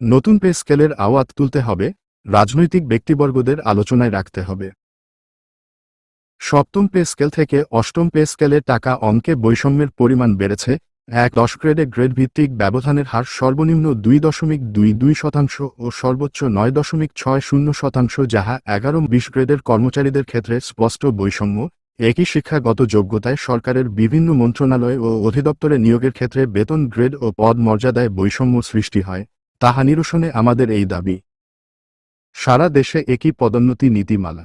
নতুন পে স্কেলের আওয়াজ তুলতে হবে, রাজনৈতিক ব্যক্তিবর্গদের আলোচনায় রাখতে হবে। সপ্তম পে স্কেল থেকে অষ্টম পে স্কেলে টাকা অঙ্কে বৈষম্যের পরিমাণ বেড়েছে, এক দশ গ্রেডে গ্রেড ভিত্তিক ব্যবধানের হার সর্বনিম্ন দুই দশমিক দুই দুই শতাংশ ও সর্বোচ্চ নয় দশমিক ছয় শূন্য শতাংশ, যাহা এগারো বিশ গ্রেডের কর্মচারীদের ক্ষেত্রে স্পষ্ট বৈষম্য, একই শিক্ষাগত যোগ্যতায় সরকারের বিভিন্ন মন্ত্রণালয় ও অধিদপ্তরে নিয়োগের ক্ষেত্রে বেতন, গ্রেড ও পদ মর্যাদায় বৈষম্য সৃষ্টি হয়। তাহা নিরসনে আমাদের এই দাবি। সারা দেশে একই পদোন্নতি নীতিমালা।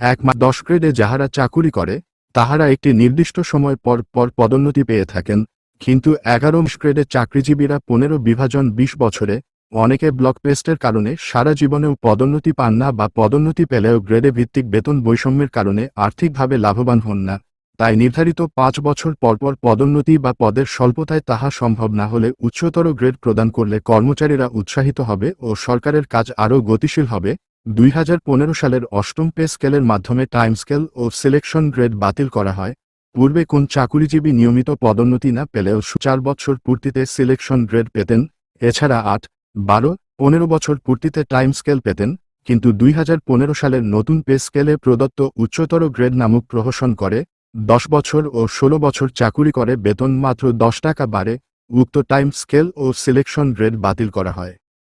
এক মা দশ গ্রেডে যাহারা চাকুরি করে, তাহারা একটি নির্দিষ্ট সময় পর পর পদোন্নতি পেয়ে থাকেন, কিন্তু এগারো গ্রেডে চাকরিজীবীরা পনেরো বিভাজন বিশ বছরে অনেকে ব্লক পেস্টের কারণে সারা জীবনেও পদোন্নতি পান না বা পদোন্নতি পেলেও গ্রেডে ভিত্তিক বেতন বৈষম্যের কারণে আর্থিকভাবে লাভবান হন না। তাই নির্ধারিত পাঁচ বছর পরপর পদোন্নতি বা পদের স্বল্পতায় তাহা সম্ভব না হলে উচ্চতর গ্রেড প্রদান করলে কর্মচারীরা উৎসাহিত হবে ও সরকারের কাজ আরও গতিশীল হবে। দুই হাজার পনেরো সালের অষ্টম পে স্কেলের মাধ্যমে টাইম স্কেল ও সিলেকশন গ্রেড বাতিল করা হয়। পূর্বে কোন চাকুরিজীবী নিয়মিত পদোন্নতি না পেলেও চার বছর পূর্তিতে সিলেকশন গ্রেড পেতেন। এছাড়া আট, বারো, পনেরো বছর পূর্তিতে টাইম স্কেল পেতেন। কিন্তু দুই হাজার পনেরো সালের নতুন পে স্কেলে প্রদত্ত উচ্চতর গ্রেড নামক প্রহসন করে। দশ বছর ও ষোলো বছর চাকুরি করে বেতন মাত্র দশ টাকা বাড়ে, উক্ত টাইম স্কেল ও সিলেকশন গ্রেড বাতিল করা হয়।